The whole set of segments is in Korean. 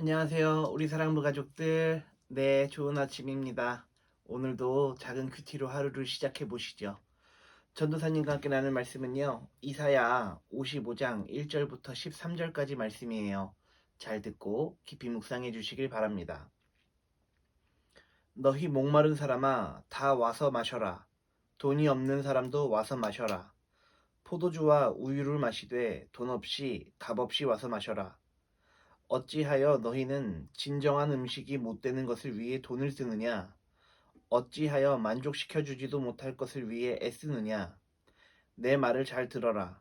안녕하세요. 우리 사랑부 가족들. 네, 좋은 아침입니다. 오늘도 작은 큐티로 하루를 시작해 보시죠. 전도사님과 함께 나눌 말씀은요. 이사야 55장 1절부터 13절까지 말씀이에요. 잘 듣고 깊이 묵상해 주시길 바랍니다. 너희 목마른 사람아 다 와서 마셔라. 돈이 없는 사람도 와서 마셔라. 포도주와 우유를 마시되 돈 없이 값 없이 와서 마셔라. 어찌하여 너희는 진정한 음식이 못 되는 것을 위해 돈을 쓰느냐? 어찌하여 만족시켜 주지도 못할 것을 위해 애쓰느냐? 내 말을 잘 들어라.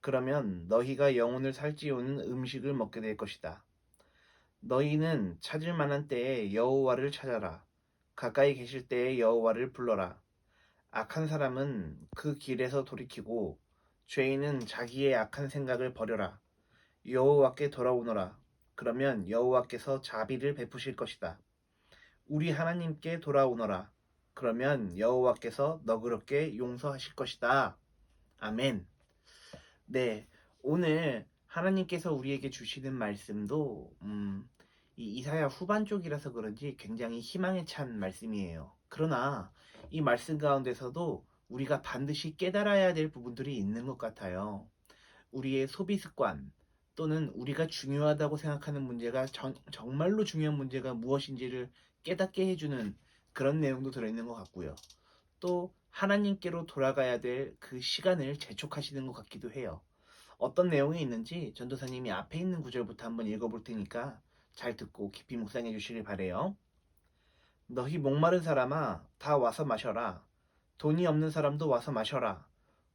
그러면 너희가 영혼을 살찌우는 음식을 먹게 될 것이다. 너희는 찾을 만한 때에 여호와를 찾아라. 가까이 계실 때에 여호와를 불러라. 악한 사람은 그 길에서 돌이키고 죄인은 자기의 악한 생각을 버려라. 여호와께 돌아오너라. 그러면 여호와께서 자비를 베푸실 것이다. 우리 하나님께 돌아오너라. 그러면 여호와께서 너그럽게 용서하실 것이다. 아멘. 네, 오늘 하나님께서 우리에게 주시는 말씀도 음, 이 이사야 후반 쪽이라서 그런지 굉장히 희망에 찬 말씀이에요. 그러나 이 말씀 가운데서도 우리가 반드시 깨달아야 될 부분들이 있는 것 같아요. 우리의 소비 습관, 또는 우리가 중요하다고 생각하는 문제가 정, 정말로 중요한 문제가 무엇인지를 깨닫게 해주는 그런 내용도 들어있는 것 같고요. 또 하나님께로 돌아가야 될 그 시간을 재촉하시는 것 같기도 해요. 어떤 내용이 있는지 전도사님이 앞에 있는 구절부터 한번 읽어볼 테니까 잘 듣고 깊이 묵상해 주시길 바래요. 너희 목마른 사람아 다 와서 마셔라. 돈이 없는 사람도 와서 마셔라.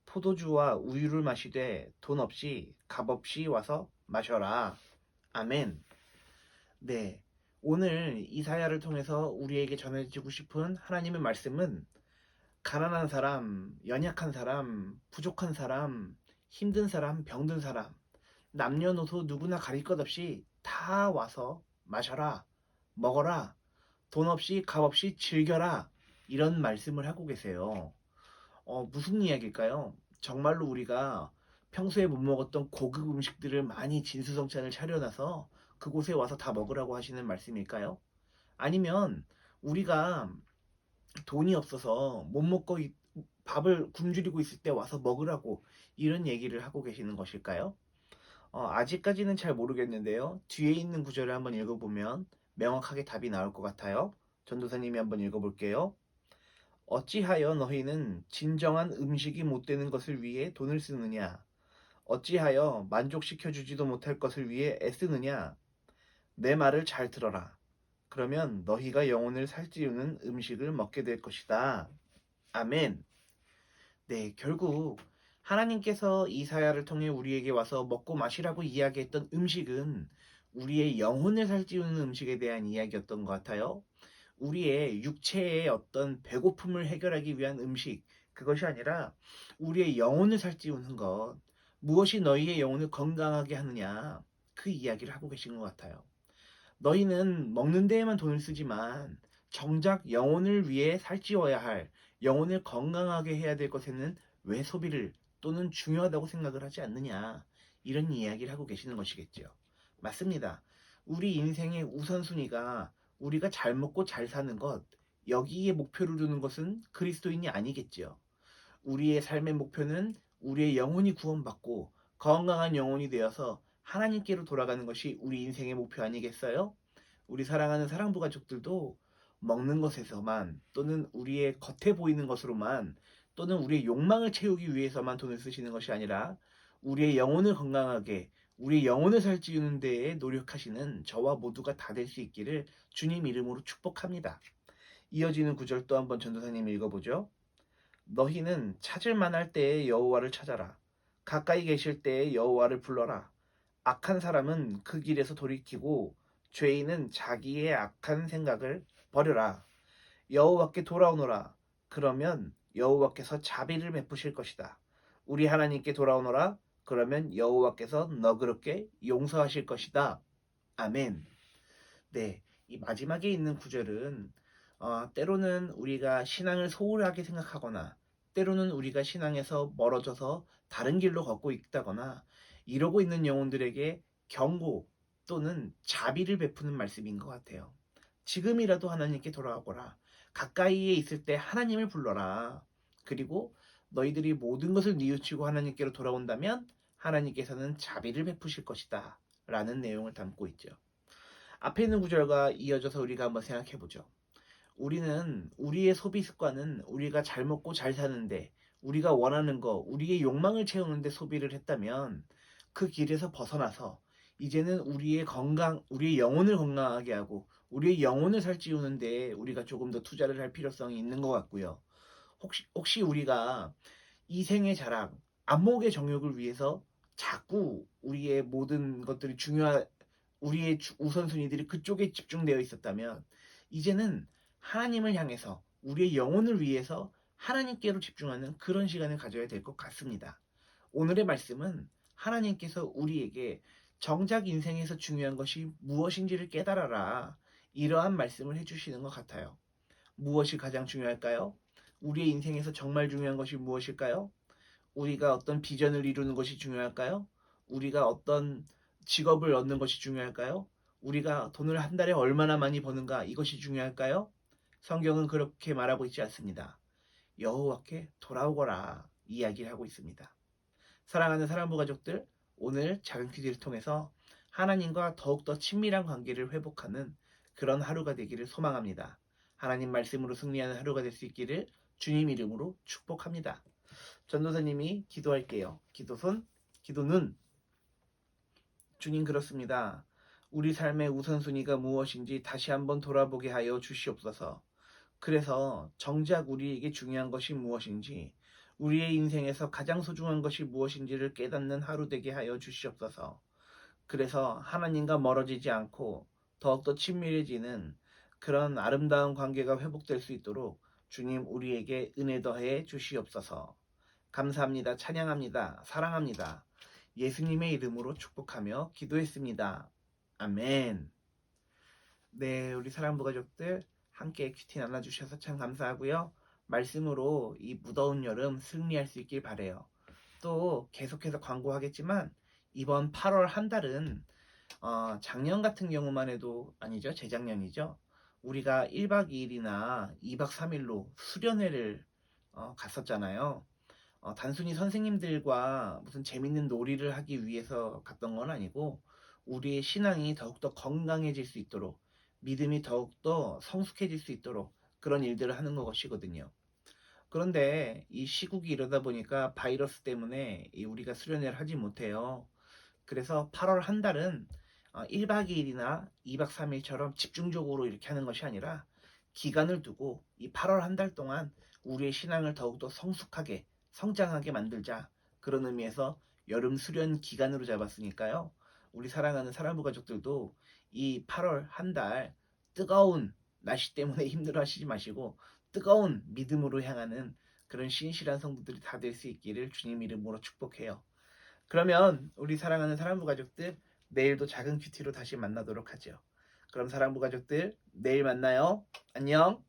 포도주와 우유를 마시되 돈 없이 값 없이 와서 마셔라. 아멘. 네. 오늘 이사야를 통해서 우리에게 전해지고 싶은 하나님의 말씀은 가난한 사람, 연약한 사람, 부족한 사람, 힘든 사람, 병든 사람, 남녀노소 누구나 가릴 것 없이 다 와서 마셔라, 먹어라, 돈 없이 값 없이 즐겨라 이런 말씀을 하고 계세요. 어, 무슨 이야기일까요? 정말로 우리가 평소에 못 먹었던 고급 음식들을 많이 진수성찬을 차려놔서 그곳에 와서 다 먹으라고 하시는 말씀일까요? 아니면 우리가 돈이 없어서 못 먹고 있- 밥을 굶주리고 있을 때 와서 먹으라고 이런 얘기를 하고 계시는 것일까요? 어, 아직까지는 잘 모르겠는데요. 뒤에 있는 구절을 한번 읽어보면 명확하게 답이 나올 것 같아요. 전도사님이 한번 읽어볼게요. 어찌하여 너희는 진정한 음식이 못 되는 것을 위해 돈을 쓰느냐? 어찌하여 만족시켜 주지도 못할 것을 위해 애쓰느냐? 내 말을 잘 들어라. 그러면 너희가 영혼을 살찌우는 음식을 먹게 될 것이다. 아멘. 네, 결국 하나님께서 이사야를 통해 우리에게 와서 먹고 마시라고 이야기했던 음식은 우리의 영혼을 살찌우는 음식에 대한 이야기였던 것 같아요. 우리의 육체의 어떤 배고픔을 해결하기 위한 음식, 그것이 아니라 우리의 영혼을 살찌우는 것, 무엇이 너희의 영혼을 건강하게 하느냐, 그 이야기를 하고 계신 것 같아요. 너희는 먹는 데에만 돈을 쓰지만, 정작 영혼을 위해 살찌워야 할, 영혼을 건강하게 해야 될 것에는 왜 소비를 또는 중요하다고 생각을 하지 않느냐, 이런 이야기를 하고 계시는 것이겠죠. 맞습니다. 우리 인생의 우선순위가 우리가 잘 먹고 잘 사는 것, 여기에 목표를 두는 것은 그리스도인이 아니겠지요. 우리의 삶의 목표는 우리의 영혼이 구원받고 건강한 영혼이 되어서 하나님께로 돌아가는 것이 우리 인생의 목표 아니겠어요? 우리 사랑하는 사랑부 가족들도 먹는 것에서만 또는 우리의 겉에 보이는 것으로만 또는 우리의 욕망을 채우기 위해서만 돈을 쓰시는 것이 아니라 우리의 영혼을 건강하게 우리의 영혼을 살찌우는 데에 노력하시는 저와 모두가 다 될 수 있기를 주님 이름으로 축복합니다. 이어지는 구절 또 한번 전도사님 읽어보죠. 너희는 찾을 만할 때에 여호와를 찾아라. 가까이 계실 때에 여호와를 불러라. 악한 사람은 그 길에서 돌이키고 죄인은 자기의 악한 생각을 버려라. 여호와께 돌아오너라. 그러면 여호와께서 자비를 베푸실 것이다. 우리 하나님께 돌아오너라. 그러면 여호와께서 너그럽게 용서하실 것이다. 아멘. 네, 이 마지막에 있는 구절은 어, 때로는 우리가 신앙을 소홀하게 생각하거나 때로는 우리가 신앙에서 멀어져서 다른 길로 걷고 있다거나 이러고 있는 영혼들에게 경고 또는 자비를 베푸는 말씀인 것 같아요. 지금이라도 하나님께 돌아오거라. 가까이에 있을 때 하나님을 불러라. 그리고 너희들이 모든 것을 뉘우치고 하나님께로 돌아온다면 하나님께서는 자비를 베푸실 것이다. 라는 내용을 담고 있죠. 앞에 있는 구절과 이어져서 우리가 한번 생각해 보죠. 우리는 우리의 소비 습관은 우리가 잘 먹고 잘 사는데 우리가 원하는 거, 우리의 욕망을 채우는데 소비를 했다면 그 길에서 벗어나서 이제는 우리의 건강, 우리의 영혼을 건강하게 하고 우리의 영혼을 살찌우는데 우리가 조금 더 투자를 할 필요성이 있는 것 같고요. 혹시 혹시 우리가 이생의 자랑, 안목의 정욕을 위해서 자꾸 우리의 모든 것들이 중요한 우리의 주- 우선순위들이 그쪽에 집중되어 있었다면 이제는 하나님을 향해서 우리의 영혼을 위해서 하나님께로 집중하는 그런 시간을 가져야 될 것 같습니다. 오늘의 말씀은 하나님께서 우리에게 정작 인생에서 중요한 것이 무엇인지를 깨달아라. 이러한 말씀을 해주시는 것 같아요. 무엇이 가장 중요할까요? 우리의 인생에서 정말 중요한 것이 무엇일까요? 우리가 어떤 비전을 이루는 것이 중요할까요? 우리가 어떤 직업을 얻는 것이 중요할까요? 우리가 돈을 한 달에 얼마나 많이 버는가 이것이 중요할까요? 성경은 그렇게 말하고 있지 않습니다. 여호와께 돌아오거라 이야기를 하고 있습니다. 사랑하는 사랑부 가족들, 오늘 작은 퀴즈를 통해서 하나님과 더욱더 친밀한 관계를 회복하는 그런 하루가 되기를 소망합니다. 하나님 말씀으로 승리하는 하루가 될 수 있기를 주님 이름으로 축복합니다. 전도사님이 기도할게요. 기도손, 기도는 주님 그렇습니다. 우리 삶의 우선순위가 무엇인지 다시 한번 돌아보게 하여 주시옵소서. 그래서 정작 우리에게 중요한 것이 무엇인지, 우리의 인생에서 가장 소중한 것이 무엇인지를 깨닫는 하루 되게 하여 주시옵소서. 그래서 하나님과 멀어지지 않고 더욱더 친밀해지는 그런 아름다운 관계가 회복될 수 있도록 주님 우리에게 은혜 더해 주시옵소서. 감사합니다. 찬양합니다. 사랑합니다. 예수님의 이름으로 축복하며 기도했습니다. 아멘. 네, 우리 사랑부 가족들 함께 큐티 나눠주셔서 참 감사하고요. 말씀으로 이 무더운 여름 승리할 수 있길 바래요. 또 계속해서 광고하겠지만 이번 8월 한 달은 어, 작년 같은 경우만 해도 아니죠. 재작년이죠. 우리가 1박 2일이나 2박 3일로 수련회를 어, 갔었잖아요. 어, 단순히 선생님들과 무슨 재밌는 놀이를 하기 위해서 갔던 건 아니고 우리의 신앙이 더욱더 건강해질 수 있도록 믿음이 더욱더 성숙해질 수 있도록 그런 일들을 하는 것이거든요. 그런데 이 시국이 이러다 보니까 바이러스 때문에 이 우리가 수련회를 하지 못해요. 그래서 8월 한 달은 어, 1박 2일이나 2박 3일처럼 집중적으로 이렇게 하는 것이 아니라 기간을 두고 이 8월 한 달 동안 우리의 신앙을 더욱더 성숙하게 성장하게 만들자 그런 의미에서 여름 수련 기간으로 잡았으니까요. 우리 사랑하는 사랑부 가족들도 이 8월 한 달 뜨거운 날씨 때문에 힘들어 하시지 마시고 뜨거운 믿음으로 향하는 그런 신실한 성도들이 다 될 수 있기를 주님 이름으로 축복해요. 그러면 우리 사랑하는 사랑부 가족들 내일도 작은 큐티로 다시 만나도록 하죠. 그럼 사랑부 가족들 내일 만나요. 안녕.